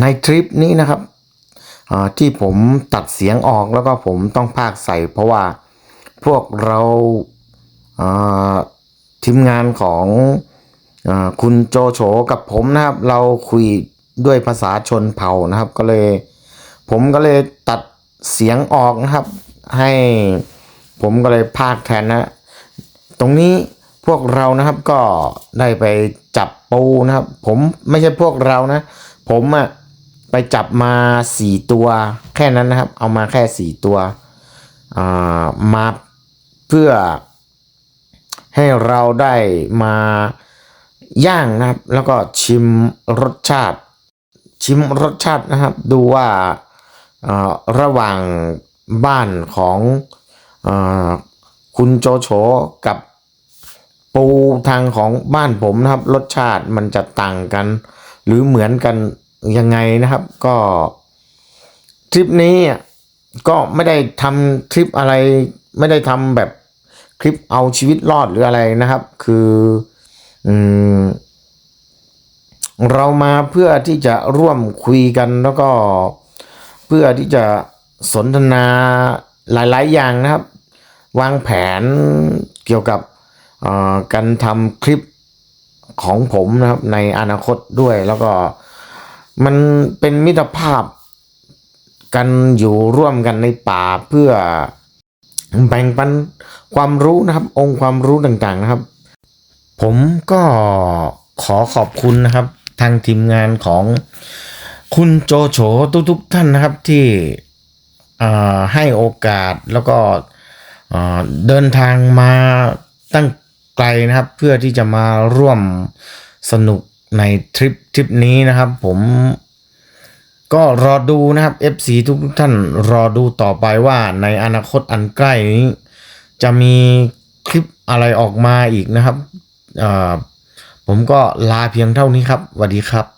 ในทริปนี้นะครับที่ผมตัดเสียงออกแล้วก็ผมต้องพากใส่เพราะว่าพวกเราาทีมงานของอคุณโจโฉกับผมนะครับ เราคุยด้วยภาษาชนเผ่านะครับ ก็เลยผมก็เลยตัดเสียงออกนะครับ ให้ผมก็เลยพากแทนนะ ตรงนี้พวกเรานะครับก็ได้ไปจับปูนะครับ ผมไม่ใช่พวกเรานะ ผมอะ ไปจับมาสี่ตัว แค่นั้นนะครับ เอามาแค่สี่ตัวามาเพื่อให้เราได้มาย่างนะครับ แล้วก็ชิมรสชาติ ชิมรสชาตินะครับ ดูว่าระหว่างบ้านของอคุณโจโฉกับปูทางของบ้านผมนะครับ รสชาติมันจะต่างกัน หรือเหมือนกัน ยังไงนะครับ ก็ทริปนี้ก็ไม่ได้ทำคลิปอะไร ไม่ได้ทำแบบคลิปเอาชีวิตรอดหรืออะไรนะครับ คืออืมเรามาเพื่อที่จะร่วมคุยกันแล้วก็เพื่อที่จะสนทนาหลาย ๆ อย่างนะครับ วางแผนเกี่ยวกับการทำคลิปของผมนะครับในอนาคตด้วยแล้วก็ มันเป็นมิตรภาพกันอยู่ร่วมกันในป่าเพื่อแบ่งปันความรู้นะครับ องค์ความรู้ต่างๆนะครับ ผมก็ขอขอบคุณนะครับ ทางทีมงานของคุณโจโฉทุกๆท่านนะครับที่ให้โอกาสแล้วก็เดินทางมาตั้งไกลนะครับ เพื่อที่จะมาร่วมสนุก ในทริปทริปนี้นะครับผมก็รอดูนะครับ FC ทุกท่านรอดูต่อไปว่าในอนาคตอันใกล้นี้ จะมีคลิปอะไรออกมาอีกนะครับ ผมก็ลาเพียงเท่านี้ครับสวัสดีครับ